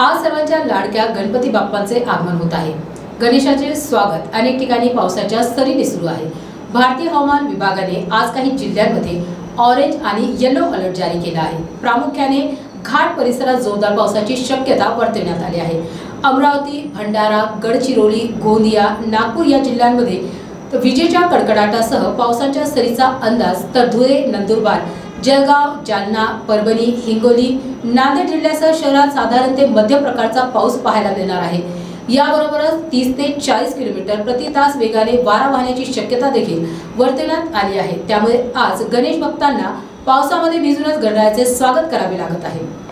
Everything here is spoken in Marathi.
आज सर्वांच्या लाडक्या गणपती बाप्पांचे आगमन होत आहे. गणेशाचे स्वागत अनेक ठिकाणी पावसाच्या सरीने सुरू आहे. भारतीय हवामान विभागाने आज काही जिल्ह्यांमध्ये ऑरेंज आणि येलो अलर्ट जारी केला आहे. प्रामुख्याने घाट परिसरात जोरदार पावसाची शक्यता वर्तवण्यात आली आहे. अमरावती भंडारा गडचिरोली गोंदिया नागपूर या जिल्ह्यांमध्ये विजेच्या कडकडाटासह पावसाच्या सरीचा अंदाज तर धुळे नंदुरबार जळगाव जालना परभणी हिंगोली नांदेड जिल्ह्यासह शहरात साधारण ते मध्य प्रकारचा पाऊस पाहायला मिळणार आहे. याबरोबरच तीस ते चाळीस किलोमीटर प्रति तास वेगाने वारा वाहण्याची शक्यता देखील वर्तवण्यात आली आहे. त्यामुळे आज गणेश भक्तांना पावसामध्ये भिजूनच गणरायाचे स्वागत करावे लागत आहे.